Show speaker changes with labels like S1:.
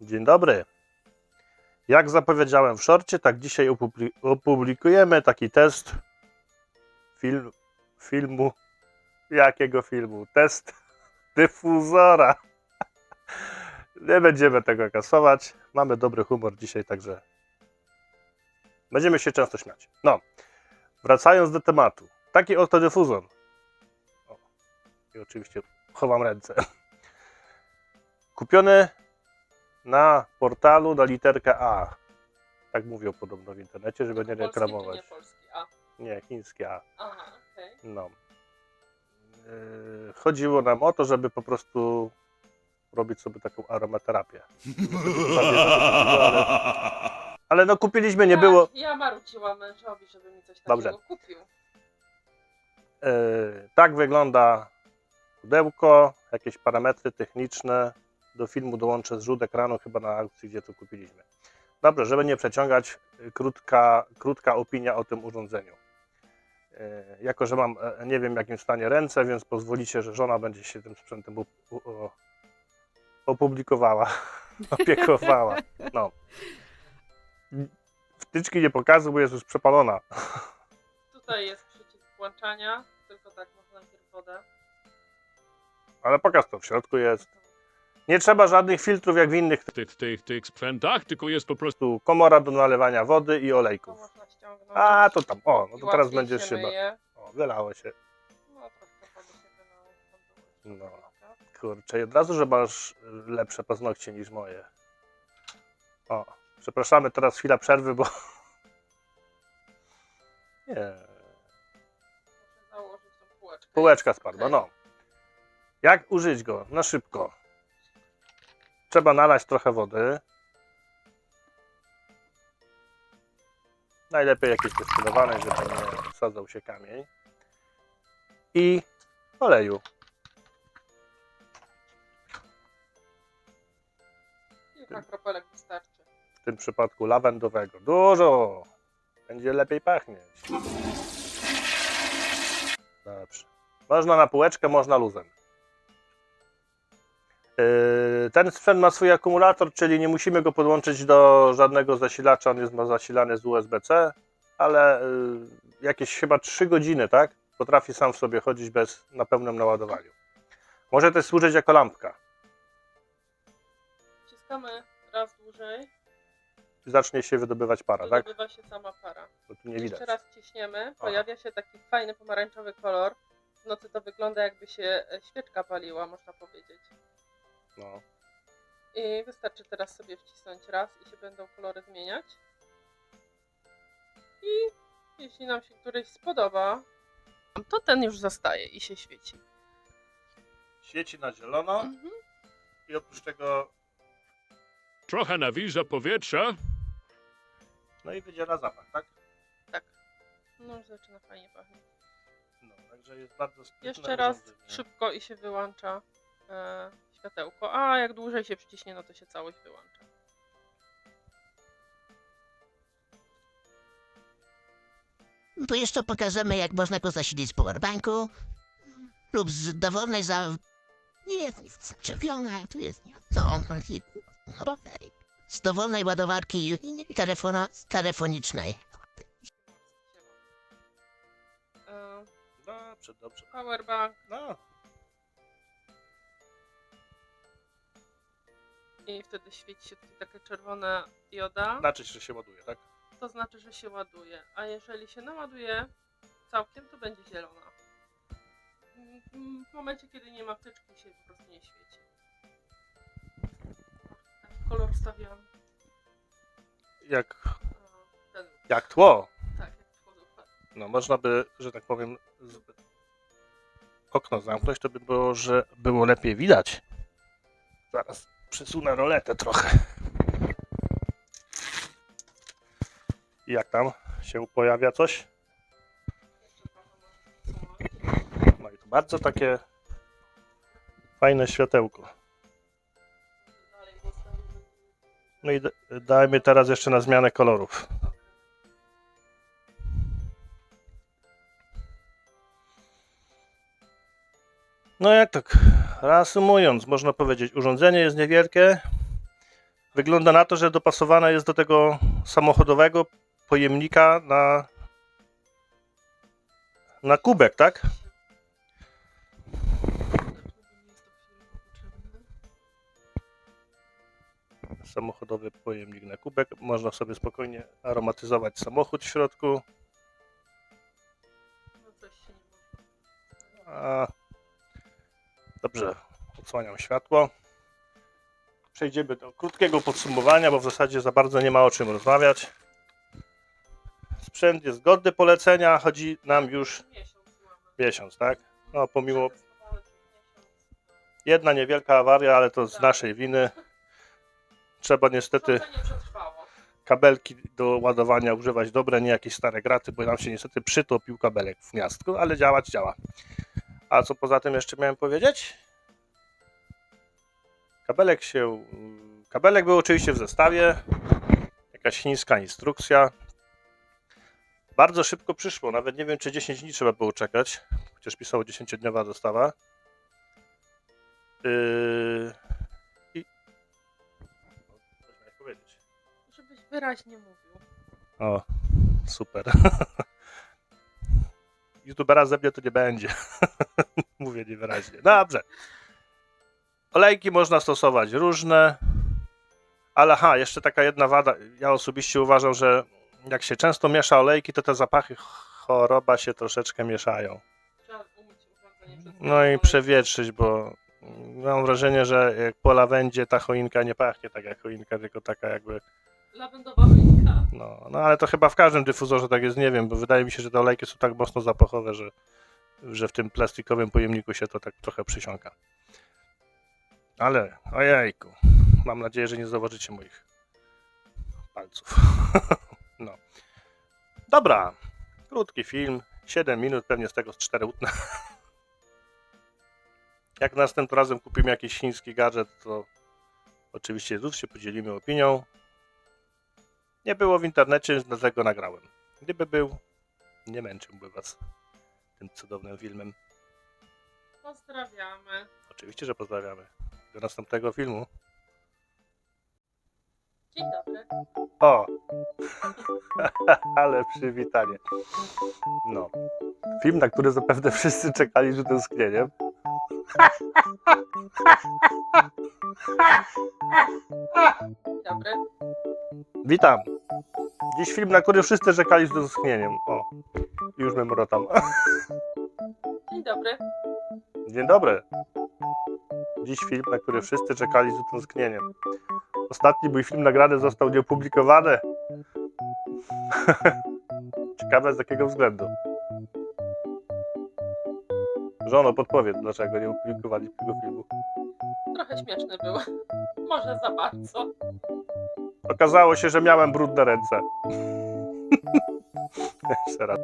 S1: Dzień dobry. Jak zapowiedziałem w szorcie, tak dzisiaj opubli- opublikujemy taki test film, filmu. Jakiego filmu? Test dyfuzora. Nie będziemy tego kasować. Mamy dobry humor dzisiaj, także będziemy się często śmiać. No, wracając do tematu. Taki oto dyfuzor. O, I oczywiście chowam ręce. Kupiony na portalu na literkę A. Tak mówią podobno w internecie, żeby nie reklamować.
S2: nie polski? A,
S1: Nie, chińskie A.
S2: aha, okej.
S1: No. Yy, chodziło nam o to, żeby po prostu robić sobie taką aromaterapię. ale, no kupiliśmy, nie
S2: Tak,
S1: było.
S2: Ja marudziłam mężowi, żeby mi coś
S1: Dobrze.
S2: takiego kupił.
S1: Yy, tak wygląda pudełko, jakieś parametry techniczne. Do filmu dołączę zrzut ekranu chyba na aukcji, gdzie to kupiliśmy. Dobrze, żeby nie przeciągać, krótka, krótka opinia o tym urządzeniu. Yy, Jako, że mam e, nie wiem jakim stanie ręce, więc pozwolicie, że żona będzie się tym sprzętem opublikowała, opiekowała. No. Wtyczki nie pokazuję, bo jest już przepalona.
S2: Tutaj jest przycisk włączania, tylko tak można najpierw wodę.
S1: Ale pokaż to, w środku jest. Nie trzeba żadnych filtrów jak w innych
S3: tych, tych, tych sprzętach, tylko jest po prostu
S1: tu komora do nalewania wody i
S2: To
S1: olejków.
S2: można ściągnąć.
S1: A, to tam, o, no to teraz
S2: łatwiej
S1: będziesz
S2: się
S1: ba-
S2: myje.
S1: O, wylało się.
S2: No troszkę wody się wylało. tam było jeszcze
S1: No.
S2: trochę.
S1: Kurczę, i od razu, że masz lepsze paznokcie niż moje. O, przepraszamy, teraz chwila przerwy, bo... Nie,
S2: Muszę założyć tą półeczkę.
S1: półeczka spadła,
S2: okej.
S1: no. Jak użyć go? Na szybko. Trzeba nalać trochę wody. Najlepiej jakieś destylowane, żeby nie sadzał się kamień. I oleju.
S2: Kilka kropelek wystarczy.
S1: W tym przypadku lawendowego. Dużo! Będzie lepiej pachnieć. Dobrze. Można na półeczkę, można luzem. Yy, Ten sprzęt ma swój akumulator, czyli nie musimy go podłączyć do żadnego zasilacza. On jest zasilany z USB-C, ale yy, jakieś chyba 3 godziny, tak? Potrafi sam w sobie chodzić bez na pełnym naładowaniu. Może też służyć jako lampka.
S2: Wciskamy raz dłużej.
S1: Zacznie się wydobywać para, tak?
S2: Wydobywa się sama para.
S1: Bo tu nie widać.
S2: Jeszcze raz ciśniemy, pojawia się taki fajny pomarańczowy kolor. W nocy to wygląda jakby się e, świeczka paliła, można powiedzieć.
S1: No.
S2: I wystarczy teraz sobie wcisnąć raz i się będą kolory zmieniać. I jeśli nam się któryś spodoba, to ten już zostaje i się świeci.
S1: Świeci na zielono
S2: Mhm.
S1: i oprócz tego,
S3: trochę nawilża powietrza.
S1: no i wydziela zapach, tak?
S2: Tak. No już zaczyna fajnie pachnieć.
S1: No, także jest bardzo sprytne
S2: Jeszcze raz
S1: urządzenie.
S2: szybko i się wyłącza e, światełko. A jak dłużej się przyciśnie, no to się całość wyłącza.
S4: Tu jeszcze pokażemy, jak można go zasilić z powerbanku lub z dowolnej za... Nie jest nic zaczepiona, tu jest nie... No, okej. Z dowolnej ładowarki telefona, telefonicznej.
S2: E,
S1: Dobrze, dobrze.
S2: powerbank
S1: No,
S2: i wtedy świeci się tutaj taka czerwona dioda.
S1: znaczy, że się ładuje, tak?
S2: To znaczy, że się ładuje. A jeżeli się naładuje całkiem, to będzie zielona. W momencie, kiedy nie ma wtyczki, się po prostu nie świeci. Taki kolor stawiam.
S1: Jak,
S2: Ten,
S1: jak tło.
S2: tak, jak tworzy
S1: No, można by, że tak powiem, z... okno zamknąć, to by było, że było lepiej widać. Zaraz przesunę roletę trochę. I jak tam się pojawia coś? No i to bardzo takie fajne światełko. No i dajmy teraz jeszcze na zmianę kolorów. No jak tak reasumując, można powiedzieć, urządzenie jest niewielkie, Wygląda na to, że dopasowana jest do tego samochodowego pojemnika na, na kubek, tak? Samochodowy pojemnik na kubek. Można sobie spokojnie aromatyzować samochód w środku.
S2: No coś się nie może.
S1: A, dobrze, odsłaniam światło. Przejdziemy do krótkiego podsumowania, bo w zasadzie za bardzo nie ma o czym rozmawiać. Sprzęt jest godny polecenia, chodzi nam już
S2: Miesiąc
S1: tak? No, pomimo jedna niewielka awaria, ale to z
S2: Tak.
S1: naszej winy. Trzeba niestety kabelki do ładowania używać dobre, nie jakieś stare graty, bo nam się niestety przytopił kabelek w miastku, ale działać działa. A co poza tym jeszcze miałem powiedzieć? Kabelek się. Kabelek był oczywiście w zestawie. Jakaś chińska instrukcja. Bardzo szybko przyszło, nawet nie wiem czy 10 dni trzeba było czekać, chociaż pisało 10-dniowa dostawa. Yy... I. Coś miałeś powiedzieć.
S2: Żebyś wyraźnie mówił.
S1: O, super. YouTubera ze mnie to nie będzie. Mówię niewyraźnie. Dobrze. Olejki można stosować różne. Ale ha, jeszcze taka jedna wada. Ja osobiście uważam, że jak się często miesza olejki, to te zapachy choroba się troszeczkę mieszają. No i przewietrzyć, bo mam wrażenie, że jak po lawendzie ta choinka nie pachnie tak jak choinka, tylko taka jakby
S2: Lawendowa choinka.
S1: No, no ale to chyba w każdym dyfuzorze tak jest, nie wiem, bo wydaje mi się, że te olejki są tak mocno zapachowe, że, że w tym plastikowym pojemniku się to tak trochę przysiąka. Ale, ojejku, mam nadzieję, że nie zauważycie moich palców. no. Dobra, krótki film, 7 minut, pewnie z tego z 4 utnę. Jak następnym razem kupimy jakiś chiński gadżet, to oczywiście znów się podzielimy opinią. Nie było w internecie, dlatego nagrałem. Gdyby był, nie męczyłby was tym cudownym filmem.
S2: Pozdrawiamy.
S1: Oczywiście, że pozdrawiamy. Do następnego filmu.
S2: Dzień dobry.
S1: O! Ale przywitanie. No. Film, na który zapewne wszyscy czekali z utęsknieniem.
S2: Dzień dobry.
S1: Witam. Dziś film, na który wszyscy czekali z utęsknieniem. O, już memorotam.
S2: Dzień dobry.
S1: Dzień dobry. Dziś film, na który wszyscy czekali z utęsknieniem. Ostatni mój film nagrany został nieopublikowany. Ciekawe z jakiego względu. Żono, podpowiedz, dlaczego nie opublikowali tego filmu.
S2: Trochę śmieszny był. Może za bardzo.
S1: Okazało się, że miałem brudne ręce. Jeszcze raz.